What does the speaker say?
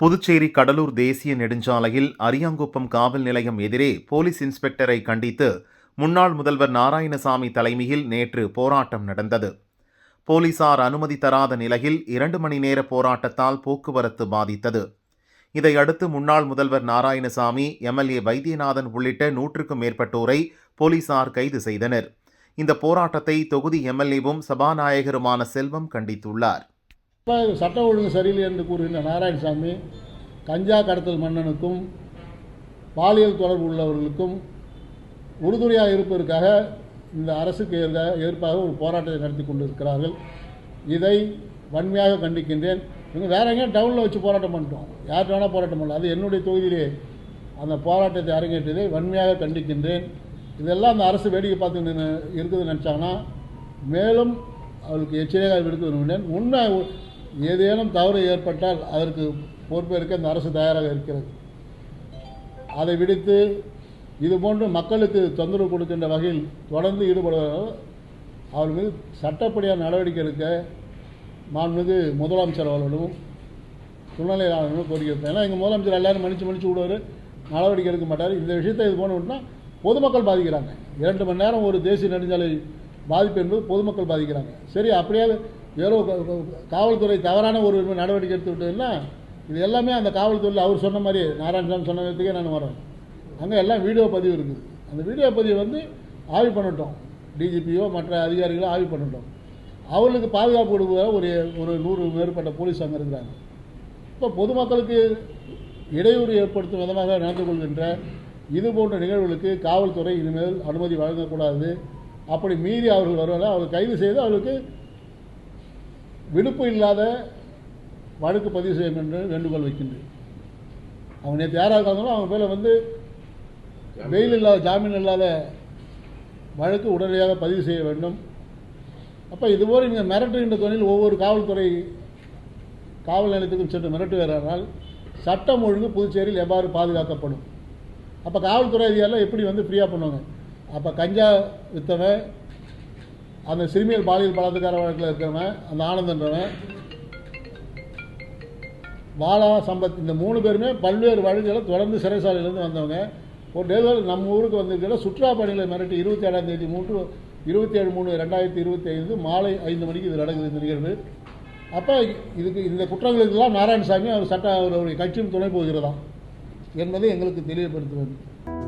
புதுச்சேரி கடலூர் தேசிய நெடுஞ்சாலையில் அரியாங்குப்பம் காவல் நிலையம் எதிரே போலீஸ் இன்ஸ்பெக்டரை கண்டித்து முன்னாள் முதல்வர் நாராயணசாமி தலைமையில் நேற்று போராட்டம் நடந்தது. போலீசார் அனுமதி தராத நிலையில் இரண்டு மணி நேர போராட்டத்தால் போக்குவரத்து பாதித்தது. இதையடுத்து முன்னாள் முதல்வர் நாராயணசாமி எம்எல்ஏ வைத்தியநாதன் உள்ளிட்ட நூற்றுக்கும் மேற்பட்டோரை போலீசார் கைது செய்தனர். இந்த போராட்டத்தை தொகுதி எம்எல்ஏவும் சபாநாயகருமான செல்வம் கண்டித்துள்ளார். சட்ட ஒழுங்கு சரியில்லை என்று கூறுகின்ற நாராயணசாமி கஞ்சா கடத்தல் மன்னனுக்கும் பாலியல் தொடர்பு உள்ளவர்களுக்கும் உறுதுணையாக இருப்பதற்காக இந்த அரசுக்கு எதிராக எதிர்ப்பாக ஒரு போராட்டத்தை நடத்தி கொண்டிருக்கிறார்கள். இதை வன்மையாக கண்டிக்கின்றேன். இவங்க வேற எங்கேயும் டவுனில் வச்சு போராட்டம் பண்ணிட்டோம். யார்கிட்ட வேணால் போராட்டம் பண்ணலாம். அது என்னுடைய தொகுதியிலே அந்த போராட்டத்தை அரங்கேற்றதை வன்மையாக கண்டிக்கின்றேன். இதெல்லாம் அந்த அரசு வேடிக்கை பார்த்து நின்னு இருக்குதுன்னு நினச்சாங்கன்னா மேலும் அவருக்கு எச்சரிக்கையாக விடுத்து விரும்பினேன் உண்மை ஏதேனும் தவறு ஏற்பட்டால் அதற்கு பொறுப்பேற்க இந்த அரசு தயாராக இருக்கிறது. அதை விடுத்து இதுபோன்று மக்களுக்கு தொந்தரவு கொடுக்கின்ற வகையில் தொடர்ந்து ஈடுபடுவதால் அவர் மீது சட்டப்படியான நடவடிக்கை எடுக்க மாண்புமிகு முதலமைச்சர் அவர்களும் துணைநிலையாளர்களும் கோரிக்கை ஏன்னா எங்கள் முதலமைச்சர் எல்லாரும் மன்னிச்சு மன்னிச்சு விடுவார் நடவடிக்கை எடுக்க மாட்டார். இந்த விஷயத்தை இது போன பொதுமக்கள் பாதிக்கிறாங்க. இரண்டு மணி நேரம் ஒரு தேசிய நெடுஞ்சாலை பாதிப்பு என்பது பொதுமக்கள் பாதிக்கிறாங்க. சரி அப்படியே ஏதோ காவல்துறை தவறான ஒரு நடவடிக்கை எடுத்து விட்டதுன்னா இது எல்லாமே அந்த காவல்துறையில் அவர் சொன்ன மாதிரி நாராயணசாமி சொன்ன விதத்துக்கே நான் வரேன் அங்கே எல்லாம் வீடியோ பதிவு இருக்குது. அந்த வீடியோ பதிவு வந்து ஆய்வு பண்ணட்டும். டிஜிபியோ மற்ற அதிகாரிகளோ ஆய்வு பண்ணட்டும். அவர்களுக்கு பாதுகாப்பு கொடுக்குற ஒரு ஒரு நூறு மேற்பட்ட போலீஸ் அங்கே இருக்கிறாங்க. இப்போ பொதுமக்களுக்கு இடையூறு ஏற்படுத்தும் விதமாக நடந்து கொள்கின்ற இது போன்ற நிகழ்வுகளுக்கு காவல்துறை இனிமேல் அனுமதி வழங்கக்கூடாது. அப்படி மீறி அவர்கள் வருவதால் அவர்கள் கைது செய்து அவர்களுக்கு விடுப்பு இல்லாத வழக்கு பதிவு செய்யும் என்று வேண்டுகோள் வைக்கின்றேன். அவங்க நேற்று யாராக இருந்தாலும் அவங்க பேரில் வந்து வெயில் இல்லாத ஜாமீன் இல்லாத வழக்கு உடனடியாக பதிவு செய்ய வேண்டும். அப்போ இதுபோல் நீங்கள் மிரட்டுகின்ற தொழில் ஒவ்வொரு காவல்துறை காவல் நிலையத்துக்கும் சென்று மிரட்டுகிறார்கள். சட்டம் ஒழுங்கு புதுச்சேரியில் எவ்வாறு பாதுகாக்கப்படும்? அப்போ காவல்துறை அதிகாரிகள் எப்படி வந்து ஃப்ரீயாக பண்ணுவாங்க? அப்போ கஞ்சா வித்தவன் அந்த சிறுமியல் பாலியல் பலாத்கார வழக்கில் இருக்கிறவன் அந்த ஆனந்தன்றவன் பாலா சம்பத் இந்த மூணு பேருமே பல்வேறு வழக்குகளை தொடர்ந்து சிறைசாலையிலேருந்து வந்தவங்க. ஒரு டேவர் நம்ம ஊருக்கு வந்திருக்கிற சுற்றுலா பணிகளை மிரட்டி இருபத்தி ஏழாம் தேதி மூன்று இருபத்தி ஏழு மூணு ரெண்டாயிரத்தி இருபத்தி ஐந்து மாலை ஐந்து மணிக்கு இது நடக்குது இந்த நிகழ்வு. அப்போ இதுக்கு இந்த குற்றங்களுக்கெல்லாம் நாராயணசாமி அவர் சட்ட அவருடைய கட்சியும் துணை போகிறதா என்பதை எங்களுக்கு தெளிவுபடுத்த வேண்டும்